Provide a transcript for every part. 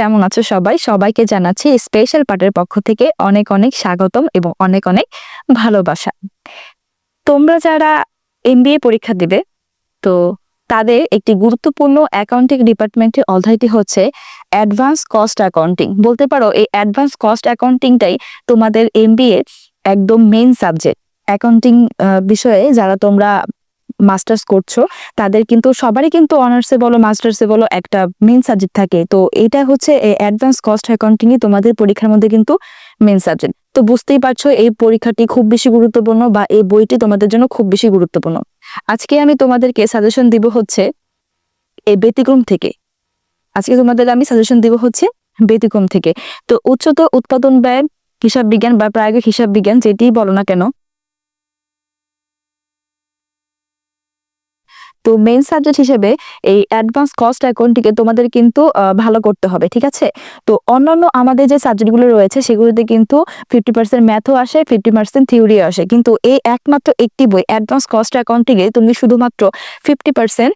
কেমন আছো সবাই? সবাইকে জানাচ্ছি স্পেশাল পার্টের পক্ষ থেকে অনেক অনেক স্বাগতম এবং অনেক অনেক ভালোবাসা। তোমরা যারা এমবিএ পরীক্ষা দিবে, তো তাদের একটি গুরুত্বপূর্ণ অ্যাকাউন্টিং ডিপার্টমেন্টের অধ্যায়টি হচ্ছে অ্যাডভান্স কস্ট অ্যাকাউন্টিং বলতে পারো, এই অ্যাডভান্স কস্ট অ্যাকাউন্টিংটাই তোমাদের এমবিএ একদম মেইন সাবজেক্ট অ্যাকাউন্টিং বিষয়ে যারা তোমরা মাস্টার্স করছ, তাদের কিন্তু সবারই কিন্তু অনার্সে বলো, মাস্টার্সে বলো একটা মেন সাবজেক্ট থাকে। তো এটা হচ্ছে অ্যাডভান্স কস্ট অ্যাকাউন্টিং তোমাদের পরীক্ষার মধ্যে কিন্তু মেন সাবজেক্ট তো বুঝতেই পারছ, এই পরীক্ষাটি খুব বেশি গুরুত্বপূর্ণ বা এই বইটি তোমাদের জন্য খুব বেশি গুরুত্বপূর্ণ। আজকে আমি তোমাদেরকে সাজেশন দিব হচ্ছে এই ব্যতিক্রম থেকে। আজকে তোমাদের আমি সাজেশন দিব হচ্ছে ব্যতিক্রম থেকে। তো উচ্চতর উৎপাদন ব্যয়, হিসাব বিজ্ঞান বা প্রায়োগিক হিসাব বিজ্ঞান যেটি বলো না কেন তো মেইন সাবজেক্ট হিসেবে এই অ্যাডভান্স কস্ট অ্যাকাউন্টটিকে তোমাদের কিন্তু ভালো করতে হবে, ঠিক আছে? তো অন্যান্য আমাদের যে সাবজেক্টগুলো রয়েছে, সেগুলোতে কিন্তু ফিফটি পার্সেন্ট ম্যাথও আসে ফিফটি পার্সেন্ট থিওরিও আসে। কিন্তু এই একমাত্র একটি বই অ্যাডভান্স কস্ট অ্যাকাউন্টিংয়ে তুমি শুধুমাত্র ফিফটি পার্সেন্ট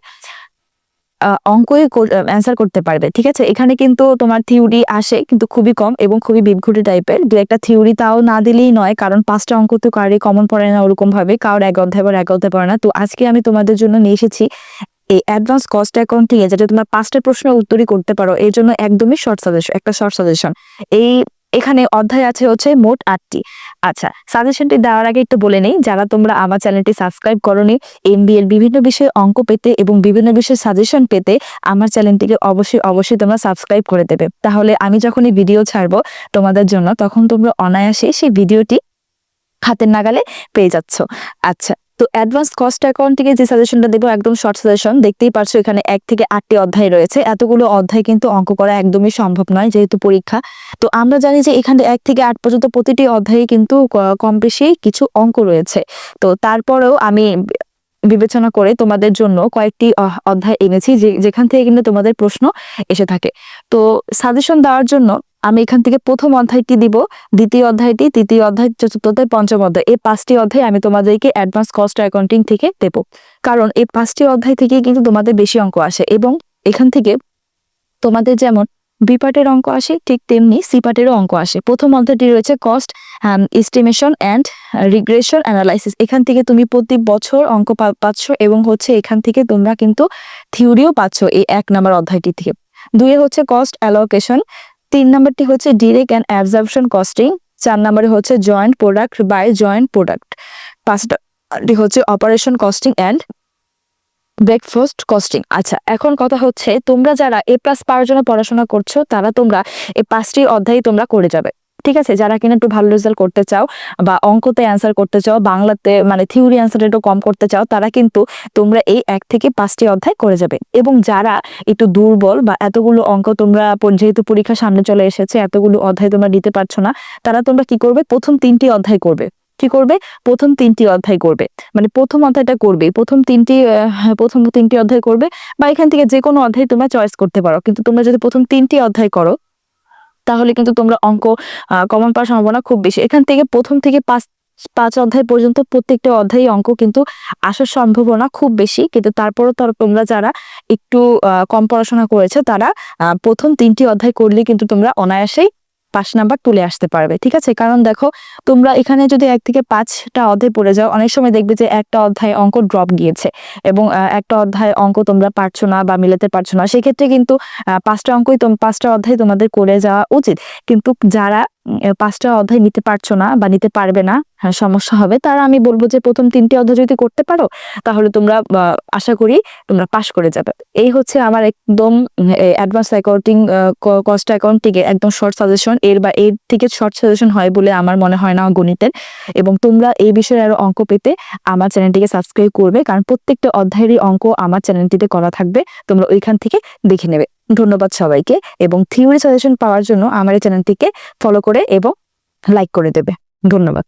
অঙ্কই অ্যান্সার করতে পারবে, ঠিক আছে? এখানে কিন্তু তোমার থিওরি আসে, কিন্তু খুবই কম এবং খুবই বিভঘুটি টাইপের দু একটা থিওরি তাও না দিলেই নয়, কারণ পাঁচটা অঙ্ক তো কারোরই কমন পড়ে না ওরকম ভাবে কারোর এক অধ্যায় পর এক অধ্যায় পড়ে না। তো আজকে আমি তোমাদের জন্য নিয়ে এসেছি এই অ্যাডভান্স কস্ট অ্যাকাউন্টিং এ, যেটা তোমার পাঁচটা প্রশ্ন উত্তরই করতে পারো। এর জন্য একদমই শর্ট সাজেশন একটা শর্ট সাজেশন এই এখানে অধ্যায় আছে হচ্ছে মোট আটটি। আচ্ছা সাজেশনটি দেওয়ার আগে একটু বলে নেই, যারা তোমরা আমার চ্যানেলটি সাবস্ক্রাইব করনি এমবি এর বিভিন্ন বিষয়ে অঙ্ক পেতে এবং বিভিন্ন বিষয়ে সাজেশন পেতে আমার চ্যানেলটিকে অবশ্যই অবশ্যই তোমরা সাবস্ক্রাইব করে দেবে। তাহলে আমি যখনই ভিডিও ছাড়বো তোমাদের জন্য, তখন তোমরা অনায়াসে সেই ভিডিওটি হাতের নাগালে পেয়ে যাচ্ছ। আচ্ছা তো অ্যাডভান্স কস্ট অ্যাকাউন্টিং যে সাজেশনটা দেবো, একদম শর্ট সাজেশন দেখতেই পারছ এখানে এক থেকে আটটি অধ্যায় রয়েছে। এতগুলো অধ্যায় কিন্তু অঙ্ক করা একদমই সম্ভব নয়, যেহেতু পরীক্ষা। তো আমরা জানি যে এখানে এক থেকে আট পর্যন্ত প্রতিটি অধ্যায়ে কিন্তু কম বেশি কিছু অঙ্ক রয়েছে। তো তারপরেও আমি বিবেচনা করে তোমাদের জন্য কয়েকটি অধ্যায় এনেছি যেখান থেকে কিন্তু তোমাদের প্রশ্ন এসে থাকে। তো সাজেশন দেওয়ার জন্য আমি এখান থেকে প্রথম অধ্যায়টি দিব, দ্বিতীয় অধ্যায়টি, তৃতীয় অধ্যায়, চতুর্থ অধ্যায়, পঞ্চম অধ্যায়। এই পাঁচটি অধ্যায় আমি তোমাদেরকে অ্যাডভান্স কস্ট অ্যাকাউন্টিং থেকে দেব। কারণ এই পাঁচটি অধ্যায় থেকে কিন্তু তোমাদের বেশি অঙ্ক আসে এবং এখান থেকে তোমাদের যেমন বি পার্টের অঙ্ক আসে, ঠিক তেমনি সি পার্টেরও অঙ্ক আসে। প্রথম অধ্যায়টি রয়েছে cost estimation and regression analysis এখান থেকে তুমি প্রতি বছর অঙ্ক পাচ্ছ এবং হচ্ছে এখান থেকে তোমরা কিন্তু থিওরিও পাচ্ছ এই এক নম্বর অধ্যায়টি থেকে। দুয়ে হচ্ছে কস্ট অ্যালোকেশন তিন নম্বরটি হচ্ছে ডিরেক্ট অ্যান্ড অ্যাবজর্পশন কস্টিং চার নম্বরে হচ্ছে joint product by joint product পাঁচটি হচ্ছে operation costing and breakfast costing আচ্ছা এখন কথা হচ্ছে তোমরা যারা এ প্লাস পাওয়ার জন্য পড়াশোনা করছ, তারা তোমরা এই পাঁচটি অধ্যায় তোমরা করে যাবে। ঠিক আছে? যারা কিনা একটু ভালো রেজাল্ট করতে চাও বা অঙ্কতে অ্যান্সার করতে চাও, বাংলাতে মানে থিওরি অ্যান্সার একটু কম করতে চাও, তারা কিন্তু তোমরা এই এক থেকে পাঁচটি অধ্যায় করে যাবে। এবং যারা একটু দুর্বল বা এতগুলো অঙ্ক তোমরা যেহেতু পরীক্ষা সামনে চলে এসেছে, এতগুলো অধ্যায় তোমরা দিতে পারছ না, তারা তোমরা কি করবে? প্রথম তিনটি অধ্যায় করবে। কি করবে? প্রথম তিনটি অধ্যায় করবে। মানে প্রথম অধ্যায়টা করবে। প্রথম তিনটি প্রথম তিনটি অধ্যায় করবে বা এখান থেকে যে কোনো অধ্যায় তোমরা চয়েস করতে পারো। কিন্তু তোমরা যদি প্রথম তিনটি অধ্যায় করো তাহলে কিন্তু তোমরা অঙ্ক কমন পাওয়ার সম্ভাবনা খুব বেশি। এখান থেকে প্রথম থেকে পাঁচ পাঁচ অধ্যায় পর্যন্ত প্রত্যেকটা অধ্যায় অঙ্ক কিন্তু আসার সম্ভাবনা খুব বেশি। কিন্তু তারপরও তার, তোমরা যারা একটু কম পড়াশোনা করেছে, তারা প্রথম তিনটি অধ্যায় করলে কিন্তু তোমরা অনায়াসেই পাঁচ নাম্বার তুলে আসতে পারবে, ঠিক আছে? কারণ দেখো, তোমরা এখানে যদি এক থেকে পাঁচটা অধ্যায় পড়ে যাও, অনেক সময় দেখবে যে একটা অধ্যায় অঙ্ক ড্রপ গিয়েছে এবং একটা অধ্যায় অঙ্ক তোমরা পারছ না বা মিলাতে পারছ না। সেক্ষেত্রে কিন্তু পাঁচটা অঙ্কই পাঁচটা অধ্যায় তোমাদের করে যাওয়া উচিত। কিন্তু যারা পাঁচটা অধ্যায় নিতে পারছ না বা নিতে পারবে না হ্যাঁ, সমস্যা হবে। তারা আমি বলব যে প্রথম তিনটি অধ্যায় যদি করতে পারো তাহলে তোমরা আশা করি তোমরা পাশ করে যাবে। এই হচ্ছে আমার একদম অ্যাডভান্স অ্যাকাউন্টিং কস্ট অ্যাকাউন্টিং একদম শর্ট সাজেশন এর বা এর থেকে শর্ট সাজেশন হয় বলে আমার মনে হয় না গণিতের। এবং তোমরা এই বিষয়ে আরও অঙ্ক পেতে আমার চ্যানেলটিকে সাবস্ক্রাইব করবে কারণ প্রত্যেকটা অধ্যায়েরই অঙ্ক আমার চ্যানেলটিতে করা থাকবে। তোমরা ওইখান থেকে দেখে নেবে। ধন্যবাদ সবাইকে এবং থিওরি সাজেশন পাওয়ার জন্য আমার এই চ্যানেলটিকে ফলো করে এবং লাইক করে দেবে। ধন্যবাদ।